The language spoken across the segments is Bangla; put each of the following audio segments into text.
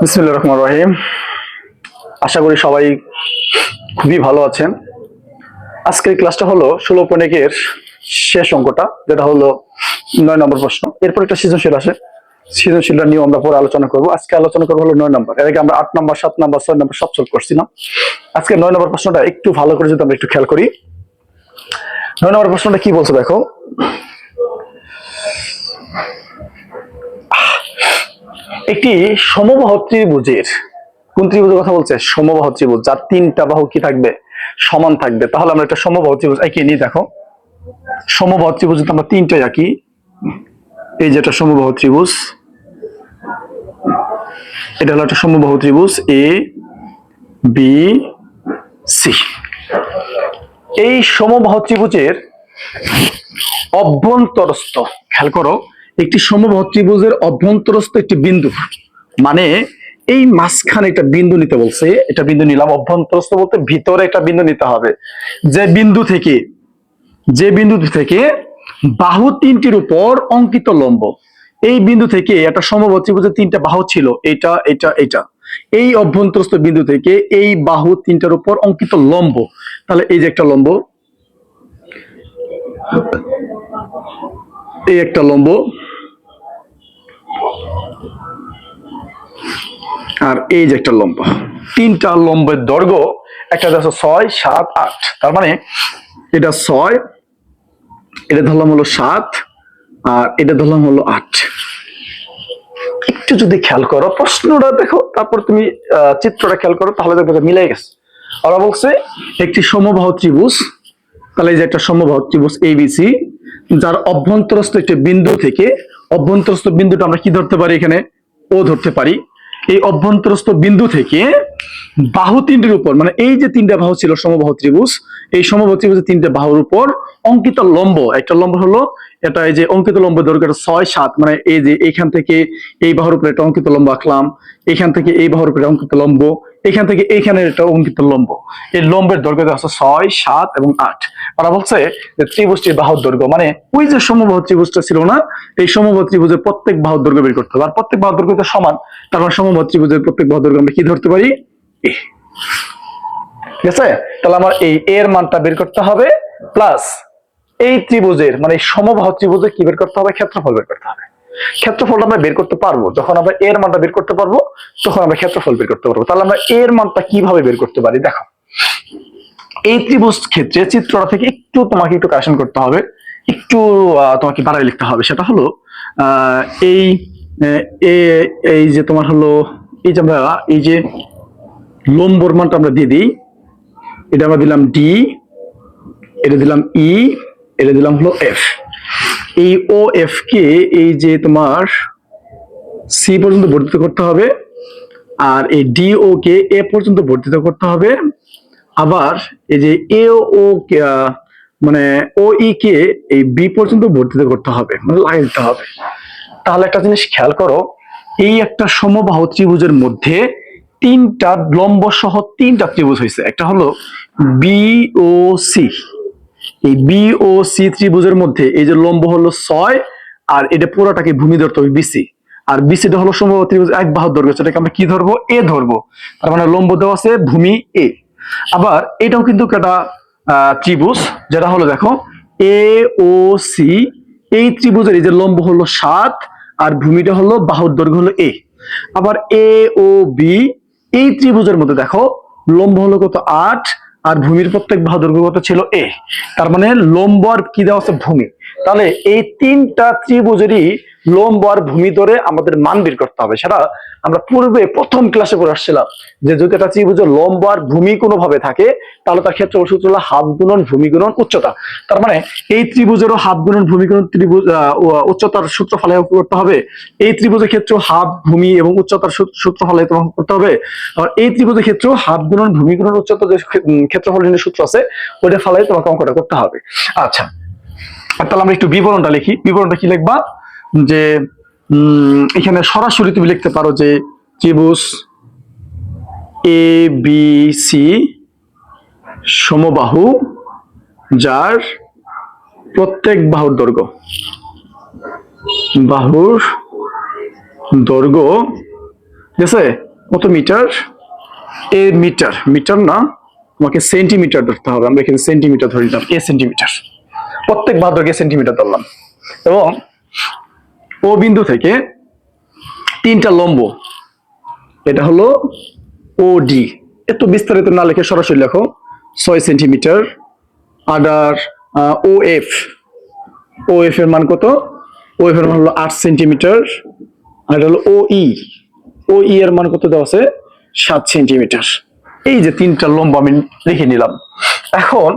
বিসমুল্লাহ রহমান রহিম। আশা করি সবাই খুবই ভালো আছেন। আজকের ক্লাসটা হলো ষোলো পনেকের শেষ অঙ্কটা, যেটা হলো নয় নম্বর প্রশ্ন। এরপর একটা সৃজনশীল আসে। সৃজনশীলটা নিয়েও আমরা পরে আলোচনা করব। আজকে আলোচনা করব হলো নয় নম্বর। এর আগে আমরা আট নম্বর, সাত নম্বর, ছয় নম্বর সব সলভ করছিলাম। আজকে নয় নম্বর প্রশ্নটা একটু ভালো করে যদি আমরা একটু খেয়াল করি। নয় নম্বর প্রশ্নটা কি বলছে দেখো? একটি সমবাহ ত্রিভুজের, কোন ত্রিভুজের কথা বলছে? সমবাহ ত্রিভুজ, যার তিনটা বাহু কি থাকবে? সমান থাকবে। তাহলে আমরা একটা সমবাহ ত্রিভুজ এঁকে নিই, দেখো। সমবাহ ত্রিভুজ আমরা তিনটাই আঁকি। এই যে একটা সমবাহ ত্রিভুজ, এটা হলো একটা সমবাহ ত্রিভুজ এ বি সি এই সমবাহ ত্রিভুজের অভ্যন্তরস্থ, খেয়াল করো একটি সমবাহ ত্রিভুজের অভ্যন্তরস্থ একটি বিন্দু। মানে এই মাঝখানে একটা বিন্দু নিতে বলছে, এটা বিন্দু নিলাম, অভ্যন্তরস্থ বলতে ভিতরে একটা বিন্দু নিতে হবে। যে বিন্দু থেকে, যে বিন্দু থেকে বাহু তিনটির উপর অঙ্কিত লম্ব, এই বিন্দু থেকে একটা সমবাহ ত্রিভুজের তিনটা বাহু ছিল, এটা এটা এটা। এই অভ্যন্তরস্থ বিন্দু থেকে এই বাহু তিনটার উপর অঙ্কিত লম্ব। তাহলে এই যে একটা লম্ব, এই একটা লম্ব আর এই যে একটা লম্ব, তিনটা লম্বের দৈর্ঘ্য, একটা দেখো ছয়, সাত, আট। তার মানে এটা ছয়, এটা ধরলাম হলো সাত, আর এটা ধরলাম হলো আট। একটু যদি খেয়াল করো, প্রশ্নটা দেখো, তারপর তুমি চিত্রটা খেয়াল করো, তাহলে দেখবে মিলে গেছে। ওরা বলছে, একটি সমবাহ ত্রিভুজ, তাহলে এই যে একটা সমবাহ ত্রিভুজ এবিসি যার অভ্যন্তরস্থ একটি বিন্দু থেকে অভ্যন্তরস্থ বিন্দুটা আমরা কি ধরতে পারি এখানে? ও ধরতে পারি। এই অভ্যন্তরস্থ বিন্দু থেকে বাহু তিনটির উপর মানে এই যে তিনটা বাহু ছিল সমবাহু ত্রিভুজ, এই সমবাহু ত্রিভুজের তিনটা বাহুর উপর অঙ্কিত লম্ব, একটা লম্ব হলো এটা এই যে অঙ্কিত লম্ব দৈর্ঘ্য ছয় সাত মানে এই যে এইখান থেকে এই বাহুর উপরে একটা অঙ্কিত লম্ব আঁকলাম, এখান থেকে এই বাহুর উপরে অঙ্কিত লম্ব, এখান থেকে এইখানে একটা অঙ্কিত লম্ব। এই লম্বের দৈর্ঘ্য হচ্ছে ছয়, সাত এবং আট। ওরা বলছে যে ত্রিভুজটির বাহুর দৈর্ঘ্য মানে ওই যে সমবাহু ত্রিভুজটা ছিল না, এই সমবাহু ত্রিভুজের প্রত্যেক বাহুর দৈর্ঘ্য বের করতে হবে। আর প্রত্যেক বাহুর দৈর্ঘ্য তো সমান তারপর মানে সমবাহু ত্রিভুজের প্রত্যেক বাহুর দৈর্ঘ্য আমরা কি ধরতে পারি? এ। ঠিক আছে? তাহলে আমার এই এর মানটা বের করতে হবে, প্লাস এই ত্রিভুজের মানে সমবাহু ত্রিভুজের কি বের করতে হবে? ক্ষেত্রফল বের করতে হবে। ক্ষেত্রফলটা আমরা বের করতে পারব। যখন আমরা এর মানটা বের করতে পারব, তখন আমরা ক্ষেত্রফল বের করতে পারব। তাহলে আমরা এর মানটা কীভাবে বের করতে পারি? দেখো। এই ত্রিভুজ ক্ষেত্রে চিত্রটা থেকে একটু তোমাকে একটু কারেকশন করতে হবে। একটু তোমাকে বাড়াই লিখতে হবে। সেটা হলো এই এই যে তোমার হলো, এই যে আমরা, এই যে লম্বর মানটা আমরা দিয়ে দিই। এটা আমরা দিলাম ডি এটা দিলাম ই এটা দিলাম হলো এফ এই ও এফ কে এই যে তোমার সি পর্যন্ত বর্ধিত করতে হবে আর এই ডি ও কে এ পর্যন্ত বর্ধিত করতে হবে। আবার এই যে এ ও মানে ও ই কে এই বি পর্যন্ত বর্ধিত করতে হবে মানে লাগিয়ে দিতে হবে। তাহলে একটা জিনিস খেয়াল করো, এই একটা সমবাহু ত্রিভুজের মধ্যে তিনটা লম্ব সহ তিনটা ত্রিভুজ হয়েছে। একটা হলো বি ও সি এই বি ও সি ত্রিভুজের মধ্যে এই যে লম্ব হলো ছয়, আর এটা পুরোটাকে ভূমি ধরতে হবে বিসি আর বিসিটা হলো সমবাহু ত্রিভুজ এক বাহু দৈর্ঘ্য, সেটাকে আমরা কি ধরবো? এ ধরবো। তার মানে লম্ব দেওয়া আছে ভূমি এ আবার এটাও কিন্তু একটা ত্রিভুজ, যেটা হলো দেখো এ ও সি এই ত্রিভুজের এই যে লম্ব হলো সাত, আর ভূমিটা হলো বাহুর দৈর্ঘ্য হলো এ আবার এ ও বি এই ত্রিভুজের মধ্যে দেখো, লম্ব হলো কত? আট আর ভূমির প্রত্যেক বাহু ছিল এ। তার মানে লম্বর কি দেওয়া আছে? ভূমি। তাহলে এই তিনটা ত্রিভুজেরই লম্ব ভূমি ধরে আমাদের মান বের করতে হবে। সেটা আমরা পূর্বে প্রথম ক্লাসে পড়ে আসছিলাম যে যদি একটা ত্রিভুজের লম্ব ভূমি কোনো ভাবে থাকে, তাহলে তার ক্ষেত্রে সূত্র হলো হাফ গুণন ভূমি গুণন উচ্চতা। তার মানে এই ত্রিভুজেরও হাফ গুণন ভূমি গুণন ত্রিভুজ উচ্চতার সূত্র ফলে করতে হবে। এই ত্রিভুজের ক্ষেত্রেও হাফ ভূমি এবং উচ্চতার সূত্র ফলে করতে হবে। আর এই ত্রিভুজের ক্ষেত্রেও হাফ গুণন ভূমি গুণন উচ্চতা যে ক্ষেত্রফল নির্ণয়ের সূত্র আছে ওইটা ফলে তোমাকে অঙ্কটা করতে হবে। আচ্ছা তাহলে আমরা একটু বিবরণটা লিখি। বিবরণটা কি লিখবা? যে এখানে সরাসরি তুমি লিখতে পারো যে ত্রিভুজ এ বি সি সমবাহু যার প্রত্যেক বাহুর দৈর্ঘ্য। বাহুর দৈর্ঘ্য, ঠিক আছে? কত মিটার? এ মিটার। মিটার না তোমাকে সেন্টিমিটার ধরতে হবে। আমরা এখানে সেন্টিমিটার ধরে নিলাম। A centimetre. প্রত্যেক ভাদ্রকে সেন্টিমিটার ধরলাম। এবং ও বিন্দু থেকে তিনটা লম্ব। এটা হলো ও ডি এত বিস্তারিত না লিখে সরাসরি লেখো। ছয় centimetre. Other O F O F এর মান কত? ও এফ এর মান হলো আট সেন্টিমিটার। আর এটা হলো ও ই ও ই এর মান কত দেওয়া আছে? সাত সেন্টিমিটার। এই যে তিনটা লম্ব আমি লিখে নিলাম। এখন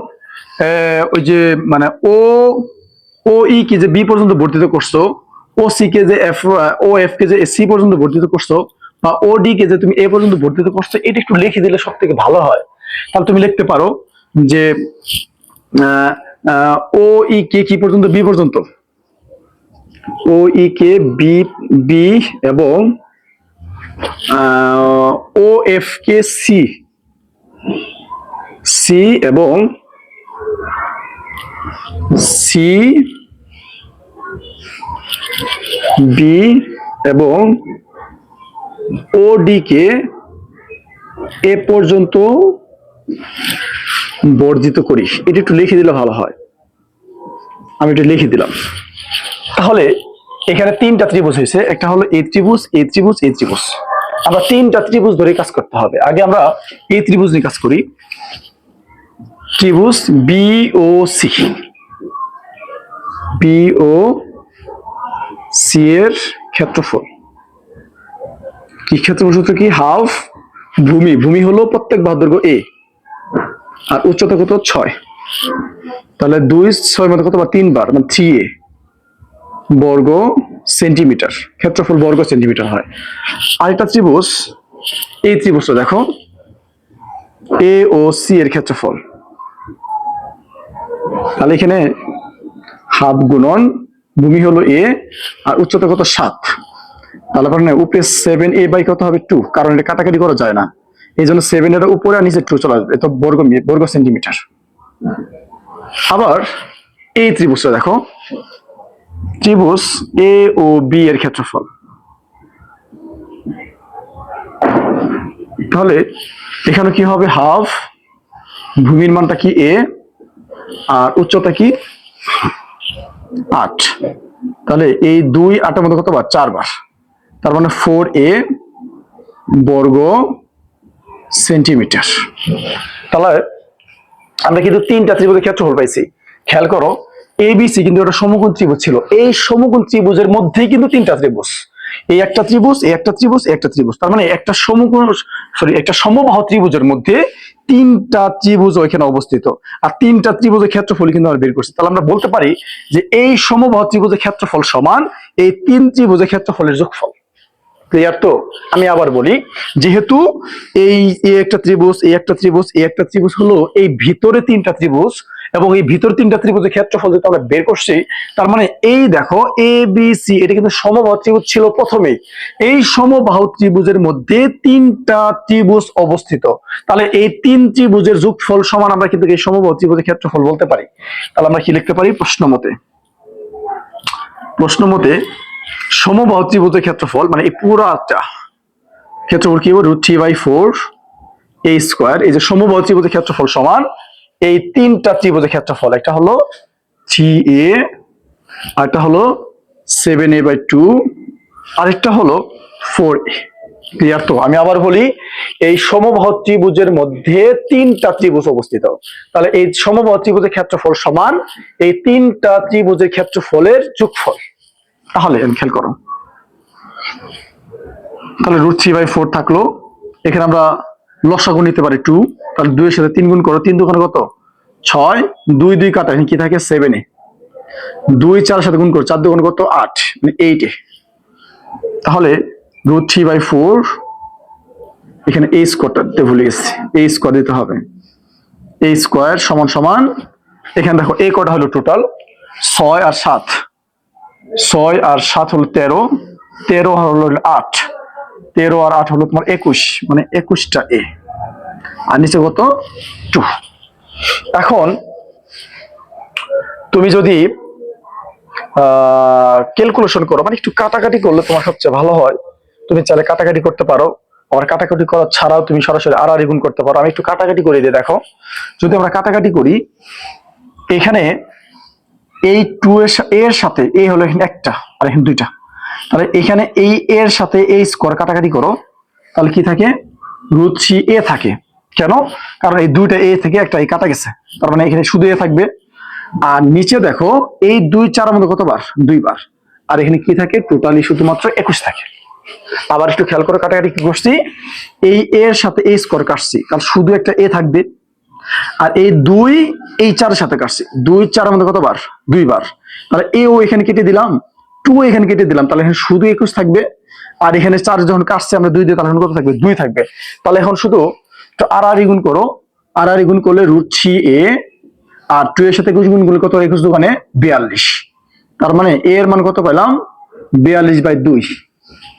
ওই যে মানে ও ও ই কি যে বি পর্যন্ত বর্ধিত করছ ও সি কে যে এফ ও এফ কে যে সি পর্যন্ত বর্ধিত করছ বা ও ডি কে যে তুমি এ পর্যন্ত বর্ধিত করছ, এটা একটু লিখে দিলে সব থেকে ভালো হয়। তাহলে তুমি লিখতে পারো যে ও ই কে কি পর্যন্ত? বি পর্যন্ত। ও ই কে বি বি এবং O F K C C এবং সি বি এবং ও ডি কে এ পর্যন্ত বর্ধিত করি। এটা একটু লিখে দিলে ভালো হয়। আমি একটু লিখে দিলাম। তাহলে এখানে তিনটা ত্রিভুজ হয়েছে। একটা হলো এই ত্রিভুজ এই ত্রিভুজ এই ত্রিভুজ। আমরা তিনটা ত্রিভুজ ধরে কাজ করতে হবে। আগে আমরা এই ত্রিভুজ নিয়ে কাজ করি। ত্রিভুজ B O C B O C এর ক্ষেত্রফল। কি ক্ষেত্রফল সূত্র কি? হাফ ভূমি। ভূমি হলো প্রত্যেক বাহুদৈর্ঘ্য এ। আর উচ্চতা কত? ছয়। তাহলে দুই, ছয় মতো কত? বা তিনবার মানে থ্রি এ। বর্গ সেন্টিমিটার। ক্ষেত্রফল বর্গ সেন্টিমিটার হয়। আরেকটা ত্রিভুজ। এই ত্রিভুজটা দেখো। এ ও সি এর ক্ষেত্রফল। তাহলে এখানে হাফ গুণন ভূমি হলো এ আর উচ্চতা কত? সাত। তাহলে পরে উপরে সেভেন এ বাই কত হবে? টু কারণ এটা কাটাকাটি করা যায় না। এই জন্য সেভেন এর উপরে আর নিচে টু চলে আসবে। এত বর্গ বর্গ সেন্টিমিটার আবার এই ত্রিভুজটা দেখো। ত্রিভুজ এ ও বি এর ক্ষেত্রফল। তাহলে এখানে কি হবে? হাফ ভূমির মানটা কি এ আর উচ্চতা কি? আট। তাহলে এই দুই আটের মধ্যে কতবার চারবার তার মানে ফোর এ বর্গ সেন্টিমিটার তাহলে আমরা কিন্তু তিনটা ত্রিভুজের ক্ষেত্রফল পাইছি। খেয়াল করো এবিসি কিন্তু একটা সমকোণ ত্রিভুজ ছিল। এই সমকোণ ত্রিভুজের মধ্যেই কিন্তু তিনটা ত্রিভুজ। এই একটা ত্রিভুজ, এই একটা ত্রিভুজ, এই একটা ত্রিভুজ। তার মানে একটা সমকোণ সরি একটা সমবাহু ত্রিভুজের মধ্যে তিনটা ত্রিভুজ ওইখানে অবস্থিত। আর তিনটা ত্রিভুজের ক্ষেত্রফল কিন্তু আমরা বের করছি। তাহলে আমরা বলতে পারি যে এই সমবাহু ত্রিভুজের ক্ষেত্রফল সমান এই তিন ত্রিভুজের ক্ষেত্রফলের যোগফল। ক্লিয়ার তো? আমি আবার বলি, যেহেতু এই এই একটা ত্রিভুজ, এই একটা ত্রিভুজ, এই একটা ত্রিভুজ হলো এই ভিতরে তিনটা ত্রিভুজ এবং এই ভিতরে তিনটা ত্রিভুজের ক্ষেত্রফল যেটা আমরা বের করছি, তার মানে এই দেখো এ বি সি এটা কিন্তু সমবাহু ত্রিভুজ ছিল প্রথমেই। এই সমবাহু ত্রিভুজের মধ্যে তিনটা ত্রিভুজ অবস্থিত। তাহলে এই তিন ত্রিভুজের যোগফল সমান আমরা কিন্তু এই সমবাহু ত্রিভুজের ক্ষেত্রফল বলতে পারি। তাহলে আমরা কি লিখতে পারি? প্রশ্ন মতে। প্রশ্ন মতে, সমবাহু ত্রিভুজের ক্ষেত্রফল মানে এই পুরাটা ক্ষেত্রফল কি? Root three by four a square. এই যে সমবাহু ত্রিভুজের ক্ষেত্রফল সমান এই তিনটা ত্রিভুজের ক্ষেত্রফল, একটা হলো থ্রি এ, আরেকটা হলো সেভেন এ বাই টু, আরেকটা হলো ফোর এ। ক্লিয়ার তো? আমি আবার বলি, এই সমবাহু ত্রিভুজের মধ্যে তিনটা ত্রিভুজ অবস্থিত। তাহলে এই সমবাহু ত্রিভুজের ক্ষেত্রফল সমান এই তিনটা ত্রিভুজের ক্ষেত্রফলের যোগফল। তাহলে খেয়াল করো। তাহলে রুট থ্রি বাই ফোর থাকল। এখানে আমরা লসাগু নিতে পারি টু তাহলে দুইয়ের সাথে তিন গুণ করো, তিন দোকানে কত? ছয়, দুই দুই কাটা কি থাকে? সেভেনে দুই চার সাথে গুণ করো, চার দোকানে কত? আট মানে এইটে তাহলে রুট থ্রি বাই ফোর এখানে এই স্কোয়ারটা দিতে ভুলে গেছি। এই স্কোয়ার দিতে হবে। এই স্কোয়ার সমান সমান, এখানে দেখো এই কটা হলো টোটাল ছয় আর সাত। ছয় আর সাত হলো তেরো। তেরো হলো আট। তেরো আর আট হলো তোমার একুশ মানে একুশটা এ আর নিচে কত? টু। এখন তুমি যদি ক্যালকুলেশন করো মানে একটু কাটাকাটি করলে তোমার সবচেয়ে ভালো হয়। তুমি চাইলে কাটাকাটি করতে পারো। আবার কাটাকাটি করা ছাড়াও তুমি সরাসরি আর আর গুণ করতে পারো। আমি একটু কাটাকাটি করে দিয়ে দেখো। যদি আমরা কাটাকাটি করি, এখানে এই টু এর সা- এর সাথে এ হলো এখানে একটা, আর এখানে দুইটা। তাহলে এখানে এই এর সাথে এই স্কোয়ার কাটাকাটি করো। তাহলে কি থাকে? রুট থ্রি এ থাকে। কেন? কারণ এই দুইটা এ থেকে একটা এই কাটা গেছে। তার মানে এখানে শুধু এ থাকবে। আর নিচে দেখো, এই দুই চার মধ্যে কতবার? দুইবার। আর এখানে কি থাকে? টোটালি শুধুমাত্র একুশ থাকে। আবার একটু খেয়াল করে কাটাকাটি কি করছি? এই এর সাথে এই স্কোয়ার কাটছি। কারণ শুধু একটা এ থাকবে। আর এই দুই, এই চারের সাথে কাটছি। দুই চারের মধ্যে কতবার? দুইবার। তাহলে এও এখানে কেটে দিলাম। টু এখানে কেটে দিলাম। তাহলে এখানে শুধু একুশ থাকবে। আর এখানে চার যখন কাটছে, আমরা দুই দিয়ে তাহলে কত থাকবে? দুই থাকবে। তাহলে এখন শুধু একটু আর আর গুণ করো। আর আর গুণ করলে রুট থ্রি এ আর টু এর সাথে একুশ গুণ করলে কত একুশ দোকানে বিয়াল্লিশ। তার মানে এ এর মান কত পেলাম? বিয়াল্লিশ বাই দুই।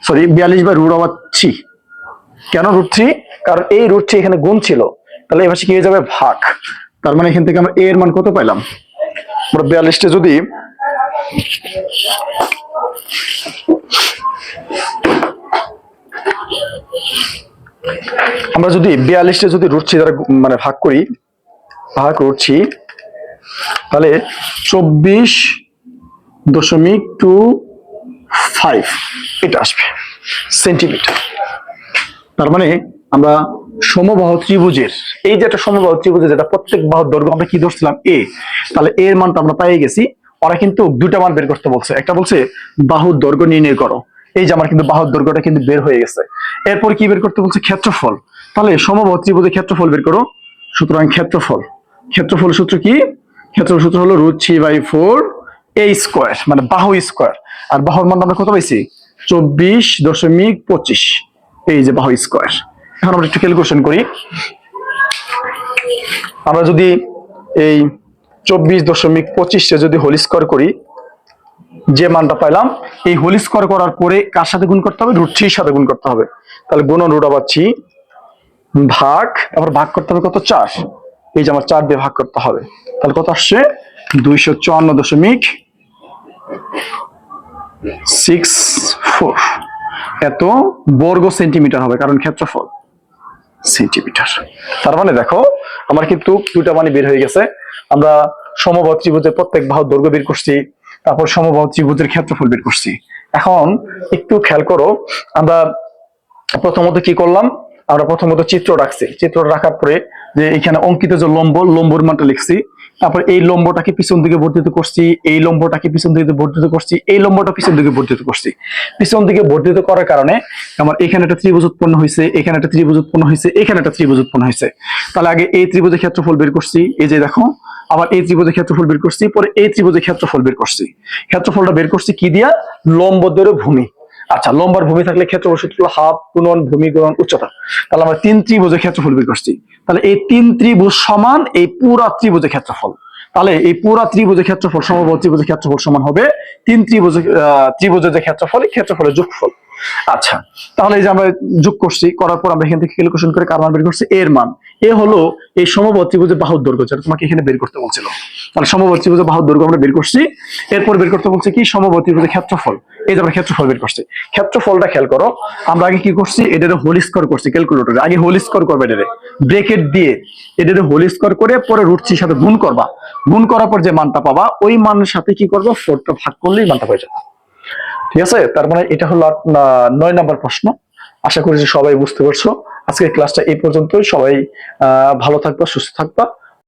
সরি বিয়াল্লিশ বাই রুট আবার থ্রি কেন রুট থ্রি কারণ এই রুট থ্রি এখানে গুণ ছিল। তাহলে এবার কি হয়ে যাবে? ভাগ। তার মানে এখান থেকে আমরা এ এর মান কত পাইলাম আমরা বিয়াল্লিশটা যদি আমরা যদি বিয়াল্লিশটা যদি রুট থ্রি দ্বারা মানে ভাগ করি, ভাগ করছি, তাহলে চব্বিশ দশমিক টু ফাইভ এটা আসবে, সেন্টিমিটার। তার মানে আমরা সমবাহ ত্রিভুজের, এই যে একটা সমবাহ ত্রিভুজের, যেটা প্রত্যেক বাহুর দৈর্ঘ্য, আমরা কি ধরছিলাম? এ তাহলে এর মানটা আমরা পেয়ে গেছি, ওরা কিন্তু দুটা মান বের করতে বলছে। একটা বলছে বাহুর দৈর্ঘ্য নির্ণয় করো। এই যে আমার কিন্তু বাহুর দৈর্ঘ্যটা কিন্তু বের হয়ে গেছে। এরপর কি বের করতে বলছে? ক্ষেত্রফল। তাহলে সমবাহু ত্রিভুজের ক্ষেত্রফল বের করো। সুতরাং ক্ষেত্রফল। ক্ষেত্রফল সূত্র কি? ক্ষেত্রফল সূত্র হলো root three by four a square মানে বাহু স্কোয়ার আর বাহুর মান আমরা কত পাইছি? চব্বিশ দশমিক পঁচিশ। এই যে বাহু স্কোয়ার এখন আমরা একটু ক্যালকুলেশন করি। আমরা যদি এই চব্বিশ দশমিক পঁচিশে যদি হোল স্কোয়ার করি যে মানটা পাইলাম, এই হোল স্কোয়ার করার পরে কার সাথে গুণ করতে হবে? রুট থ্রির সাথে গুণ করতে হবে। তাহলে গুণ রুট আবার থ্রি ভাগ, আবার ভাগ করতে হবে কত? চার। এই যে আমার চার দিয়ে ভাগ করতে হবে। তাহলে কত আসছে? দুইশো চুয়ান্ন দশমিক সিক্স ফোর এত বর্গ সেন্টিমিটার হবে, কারণ ক্ষেত্রফল সেন্টিমিটার তার মানে দেখো, আমার কিন্তু দুটা মানে বের হয়ে গেছে। আমরা সমবাহু ত্রিভুজের প্রত্যেক বাহুর দৈর্ঘ্য বের করছি তারপর সমবাহু ত্রিভুজের ক্ষেত্রফল বের করছি। এখন একটু খেয়াল করো, আমরা প্রথমত কি করলাম? আমরা প্রথমত চিত্র রাখছি। চিত্র রাখার পরে যে এখানে অঙ্কিত যে লম্ব, লম্বর মানটা লিখছি। তারপর এই লম্বটাকে পিছন দিকে বর্ধিত করছি, এই লম্বটাকে পিছন দিকে বর্ধিত করছি, এই লম্বটা পিছন দিকে বর্ধিত করছি। পিছন দিকে বর্ধিত করার কারণে আমার এখানে একটা ত্রিভুজ উৎপন্ন হয়েছে, এখানে একটা ত্রিভুজ উৎপন্ন হয়েছে, এখানে একটা ত্রিভুজ উৎপন্ন হয়েছে। তাহলে আগে এই ত্রিভুজের ক্ষেত্রফল বের করছি। এই যে দেখো আবার এই ত্রিভুজের ক্ষেত্রফল বের করছি পরে এই ত্রিভুজের ক্ষেত্রফল বের করছি। ক্ষেত্রফলটা বের করছি কি দিয়া? লম্ব দৈর্ঘ্য ভূমি। আচ্ছা লম্বার ভূমি থাকলে ক্ষেত্রফল সূত্র হাফ গুণন ভূমি গুণন উচ্চতা। তাহলে আমরা তিন ত্রিভুজের ক্ষেত্রফল বের করছি। তাহলে এই তিন ত্রিভুজ সমান এই পুরা ত্রিভুজের ক্ষেত্রফল। তাহলে এই পুরা ত্রিভুজের ক্ষেত্রফল সমবাহু ত্রিভুজের ক্ষেত্রফল সমান হবে তিন ত্রিভুজের আহ, ত্রিভুজের যে ক্ষেত্রফল ক্ষেত্রফলের যোগফল। আচ্ছা তাহলে এই যে আমরা যোগ করছি, করার পর আমরা এখান থেকে ক্যালকুলেশন করে কার মান বের করছি? এর মান। এ হলো এই সমবাহু ত্রিভুজের বাহুর দৈর্ঘ্য, যেটা তোমাকে এখানে বের করতে বলছিল। তাহলে সমবাহু ত্রিভুজের বাহুর দৈর্ঘ্য আমরা বের করছি। এরপর বের করতে বলছে কি? সমবাহু ত্রিভুজের ক্ষেত্রফল। এই যে আমরা ক্ষেত্রফল বের করছি। ক্ষেত্রফলটা খেয়াল করো, আমরা আগে কি করছি? এটারে হোল স্কোয়ার করছি ক্যালকুলেটরে আগে হোল স্কোয়ার করবে এটারে ব্রেকেট দিয়ে এটারে হোল স্কোয়ার করে পরে রুট সাথে গুণ করবা। গুণ করার পর যে মানটা পাবা, ওই মানের সাথে কি করব? ফোরটা ভাগ করলেই মানটা হয়ে যাবে। ঠিক আছে? তার মানে এটা হলো নয় নাম্বার প্রশ্ন। আশা করি যে সবাই বুঝতে পারছ। আজকের ক্লাসটা এই পর্যন্তই। সবাই ভালো থাকবা, সুস্থ থাকবা।